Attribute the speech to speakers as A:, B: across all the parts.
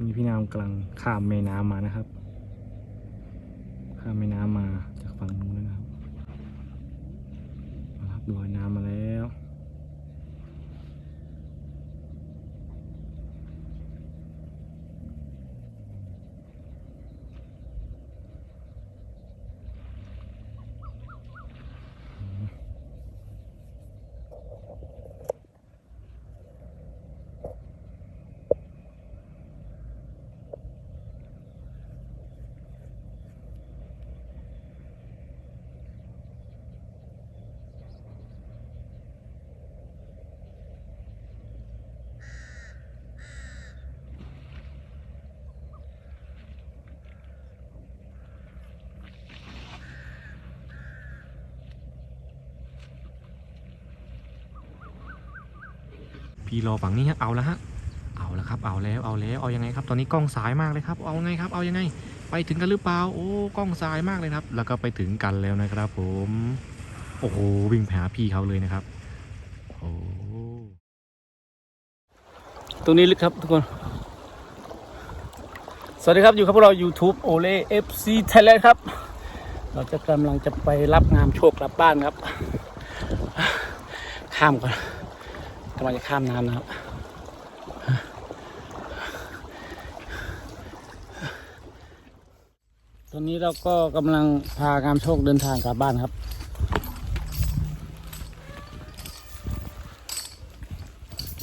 A: นี่พี่นามกำลังข้ามแม่น้ำมานะครับ ข้ามแม่น้ำมาจากฝั่งนู้นนะครับมาครับลอยน้ำมาแล้ว
B: พี่รอฝั่งนี้ฮะเอาแล้วฮะเอาแล้วครับเอาแล้วเอาแล้วเอายังไงครับ ตอนนี้กล้องสายมากเลยครับเอาไงครับเอายังไง ไปถึงกันหรือเปล่าโอ้กล้องสายมากเลยครับ แล้วก็ไปถึงกันแล้วนะครับ ผมโอ้โหวิ่งไปหาพี่เขาเลยนะครับโอ้
A: ตรงนี้ลึกครับทุกคน สวัสดีครับอยู่กับพวกเรา YouTube โอเล่ FC Thailand ครับ เราจะกำลังจะไปรับงามโชคกลับบ้านครับ ข้ามก่อน กำลังจะข้ามน้ำนะครับตอนนี้เราก็กำลังพางามโชคเดินทางกลับบ้านครับ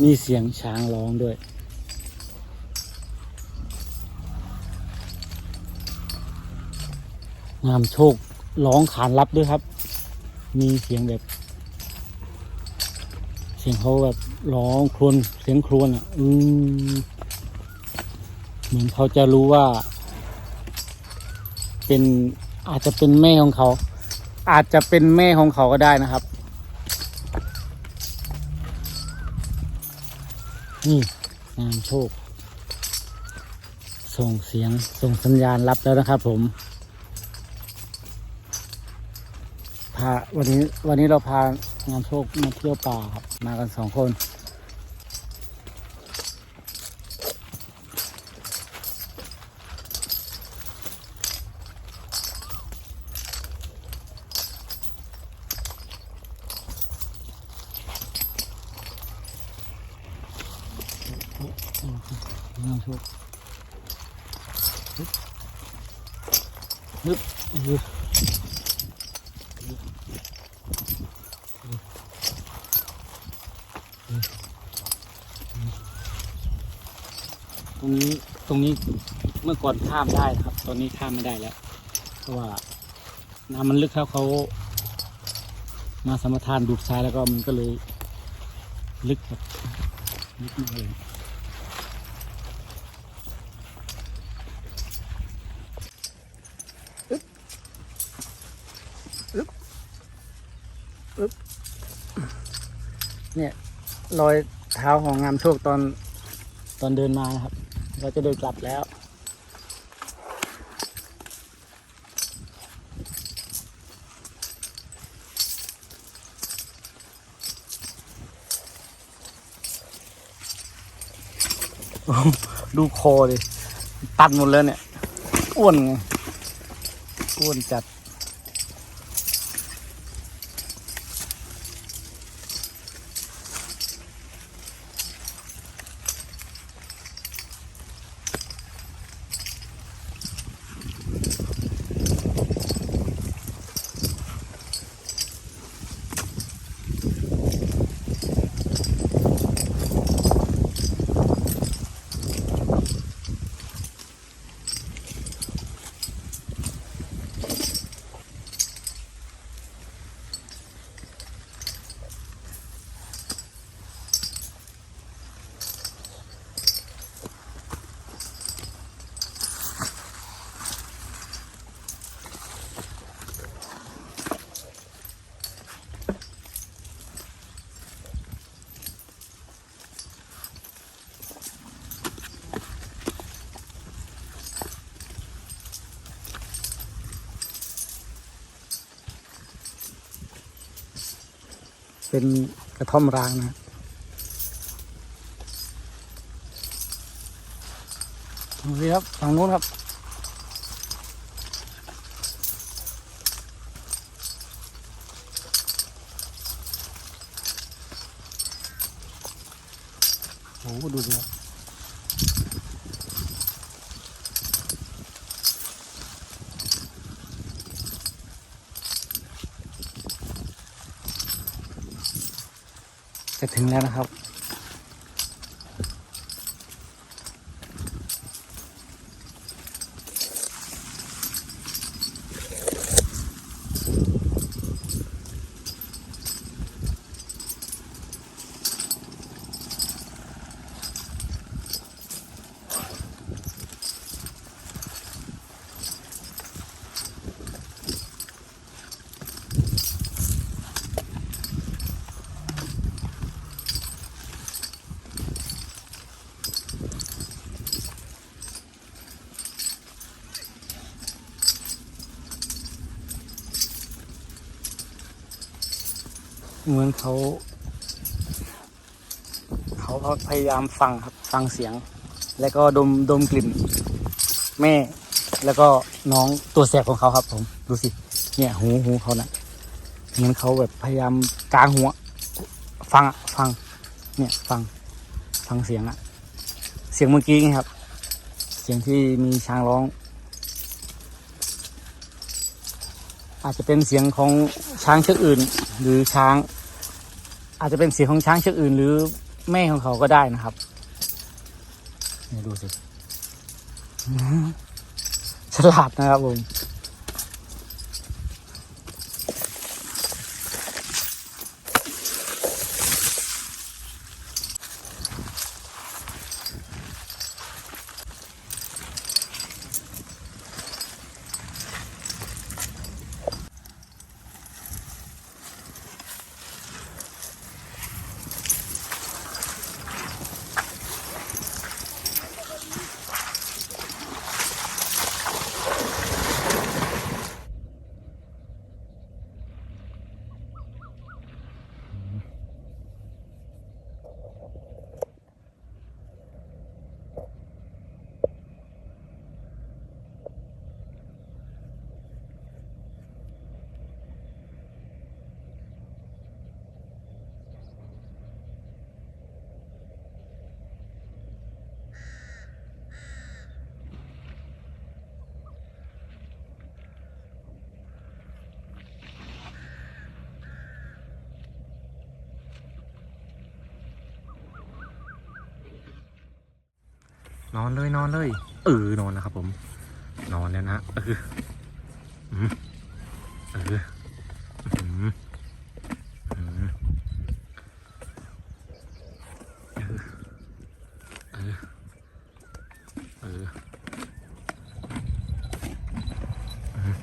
A: มีเสียงช้างร้องด้วยงามโชคร้องขานรับด้วยครับ มีเสียงแบบ เสียงเขาแบบร้องครวญเสียงครวญอะอืมเหมือนเขาจะรู้ว่า เป็นอาจจะเป็นแม่ของเขา อาจจะเป็นแม่ของเขาก็ได้นะครับ นี่งามโชค ส่งเสียงส่งสัญญาณรับแล้วนะครับ ผมพาวันนี้วันนี้เราพา งานโชคมาเที่ยวป่าครับ มากันสองคนงานโชคฮึบฮึบฮึบ ตรงนี้ตรงนี้เมื่อก่อนข้ามได้นะครับ ตอนนี้ข้ามไม่ได้แล้ว เพราะว่าน้ำมันลึกครับเขามาสมทานดูดทรายแล้วก็มันก็เลยลึกแบบลึกมากเลยอึ๊บอึ๊บอึ๊บ เนี่ยรอยเท้าของงามโชคตอนตอนเดินมานะครับ เราจะเดินกลับแล้ว ดูคอดิตันหมดแล้วเนี่ย อ้วนไง อ้วนจัด เป็นกระท่อมร้างนะดูสิครับฝั่งนู้นครับ โอ้โหดูสิครับ จะถึงแล้วนะครับ เหมือนเขา เขาพยายามฟังครับฟังเสียง แล้วก็ดมดมกลิ่น แม่ แล้วก็น้องตัวแสบของเขาครับ ผม ดูสิ เนี่ยหูหูเขานะ่ะเหมือนเขาแบบพยายามกางหัว ฟังอะฟัง เนี่ยฟังฟังเสียงอะเสียงเมื่อกี้ไงครับ เสียงที่มีช้างร้อง อาจจะเป็นเสียงของช้างเชือกอื่น หรือช้าง อาจจะเป็นเสียงของช้างเชือกอื่น หรือแม่ของเขาก็ได้นะครับนี่ดูสิฉลาดนะครับผม
B: นอนเลยนอนเลย เออนอนแล้วครับผม นอนแล้วนะเอออืมเอออืมอืมเออเออเอออืม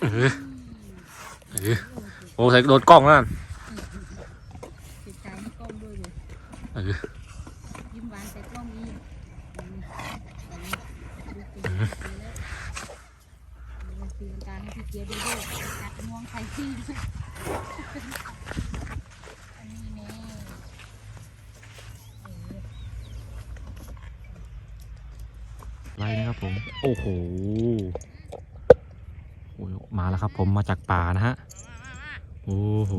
B: เออเออโอ้ใส่โดนกล้องนั่น
C: ติดใจให้กล้องด้วยเลย
B: เออ
C: ยิ้มหวานใส่กล้องอีกอืมอันนี้ดูสิเดี๋ยวแล้วมันตีลังกาให้พี่เจี๊ยบด้วยด้วยกัดงวงใส่พี่อันนี้แน่
B: ไล่นะครับผม โอ้โห มาแล้วครับ ผมมาจากป่านะฮะโอ้โห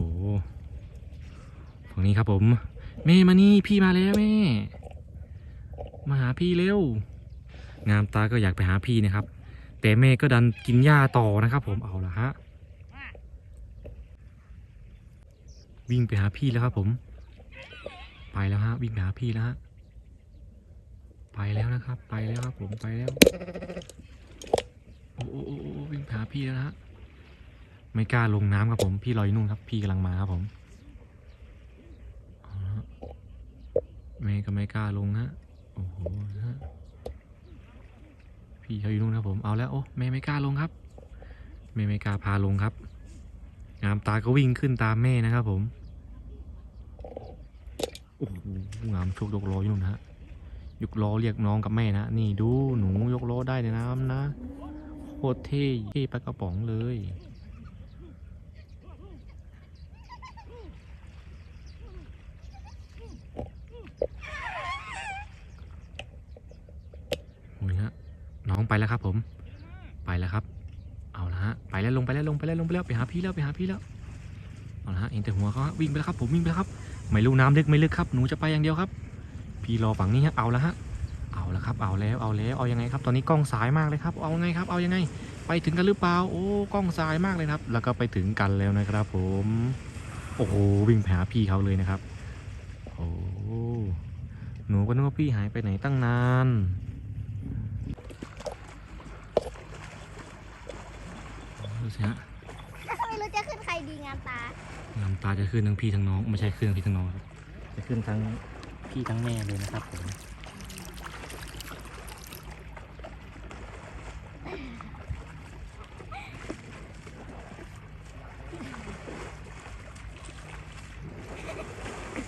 B: ฝั่งนี้ครับผมแม่มานี่พี่มาแล้วแม่มาหาพี่เร็ว งามตาก็อยากไปหาพี่นะครับ แต่แม่ก็ดันกินหญ้าต่อนะครับ ผมเอาละฮะวิ่งไปหาพี่แล้วครับ ผม ไปแล้วฮะวิ่งไปหาพี่แล้วฮะไปแล้วนะครับ ไปแล้วครับผมไปแล้ว โอ้โอ้โอ้วิ่งหาพี่แล้วฮะ ไม่กล้าลงน้ำครับผม พี่ลอยนู่นครับ พี่กำลังมาครับผมเอาละฮะเมย์ก็ไม่กล้าลงฮะโอ้โหฮะพี่เขาอยู่นู่นครับผมเอาแล้วโอ้เมย์ไม่กล้าลงครับเมย์ไม่กล้าพาลงครับ งามตาก็วิ่งขึ้นตามแม่นะครับผมโอ้โหงามโชคยกล้ออยู่นู่นนะฮะยกล้อเรียกน้องกับแม่นะนี่ดูหนูยกล้อได้ในน้ำนะโคตรเท่เท่ปลากระป๋องเลย โอ้ยฮะน้อ งไปแล้วครับ ผม ไปแล้วครับ เอาละฮะ ไปแล้วลงไปแล้วลงไปแล้วลงไปแล้วไปหาพี่แล้วไปหาพี่แล้ว เอาละฮะเองแต่หัวเขาฮะวิ่งไปแล้วครับ ผมวิ่งไปแล้วครับ ไม่รู้น้ำลึกไม่ลึกครับ หนูจะไปอย่างเดียวครับ พี่รอฝั่งนี้ฮะ เอาละฮะ เอาละครับ เอาแล้วเอาแล้วเอายังไงครับ ตอนนี้กล้องสายมากเลยครับ เอาไงครับ เอายังไง ไปถึงกันหรือเปล่า โอ้ กล้องสายมากเลยครับ แล้วก็ไปถึงกันแล้วนะครับ ผม โอ้โห วิ่งไปหาพี่เขาเลยนะครับ โอ้หนูก็นึกว่าพี่หายไปไหนตั้งนาน ดู สิฮะ
D: ไม่รู้จะขึ้นใครดีงามตา
B: น้ำตาจะขึ้นทั้งพี่ทั้งน้องไม่ใช่ขึ้นทั้งพี่ทั้งน้องครับจะขึ้นทั้งพี่ทั้งแม่เลยนะครับผม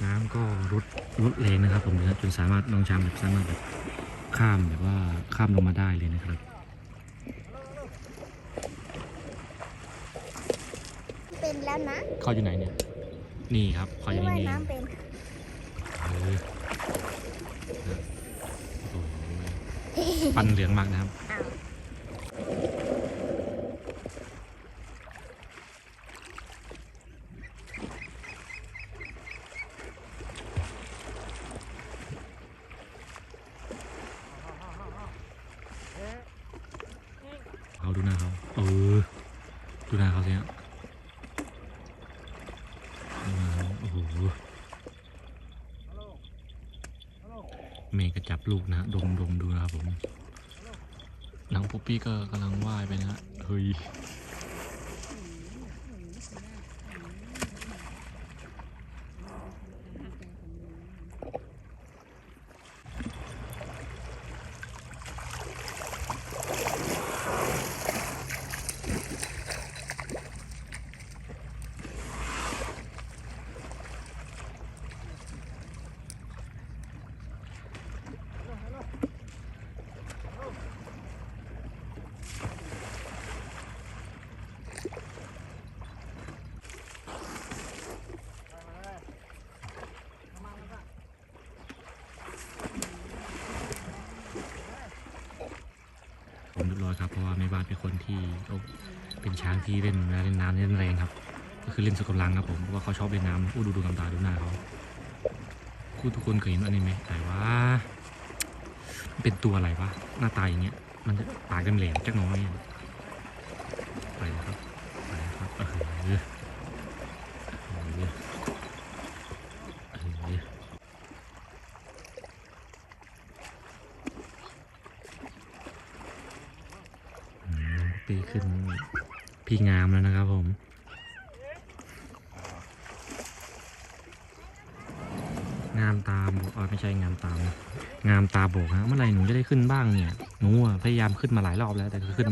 B: น้ำก็ลดลดแรงนะครับผมนะจนสามารถน้องช้างแบบสามารถแบบข้ามแบบว่าข้ามลงมาได้เลยนะครับ
D: เป็น แล้วนะ
B: เขาอยู่ไหนเนี่ย นี่ครับเขาอยู่
D: ที่
B: นี่
D: ว่าย
B: นี่
D: น้ำเป็น
B: เออโอ้โหฟันเหลืองมากนะครับ
D: อ้าว
B: เขาดูหน้าเขาเออ ดูหน้าเขาสิฮะดูหน้าเขาโอ้โหเมย์ก็จับ ลูกนะฮะดมดมดูนะครับผมน้องปุ๊ปปี้ก็กำลังว่ายไปนะฮะเฮ้ย ครับ เพราะว่าแม่บ้านเป็นคนที่เป็นช้างที่เล่นเล่นน้ำเล่นแรงครับ ก็คือเล่นสุดกำลังครับผมเพราะว่าเขาชอบเล่นน้ำอู้ดูดูกำตาดูหน้าเขาคู่ทุกคนเคยเห็นอันนี้ไหมแต่ว่าเป็นตัวอะไรวะหน้าตาอย่างเงี้ย มันจะปากแหลมๆจักหน้อยอะไปนะครับไปแล้วครับเออเออเออเออ อืมปีขึ้น พี่งามแล้วนะครับผมงามตาบกอ๋อไม่ใช่งามตามงามตาบกฮะเมื่อไหร่หนูจะได้ขึ้นบ้างเนี่ยหนูพยายามขึ้นมาหลายรอบแล้วแต่ก็ขึ้น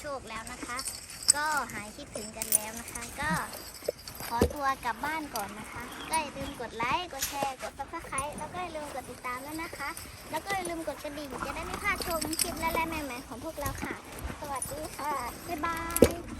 D: โชคแล้วนะคะ ก็หายคิดถึงกันแล้วนะคะ ก็ขอตัวกลับบ้านก่อนนะคะ ก็อย่าลืมกดไลค์ กดแชร์ กดซับสไครต์แล้วก็อย่าลืมกดติดตามด้วยนะคะ แล้วก็อย่าลืมกดกระดิ่งจะได้ไม่พลาดชมคลิปและแลใหม่ๆของพวกเราค่ะ สวัสดีค่ะ บ๊ายบาย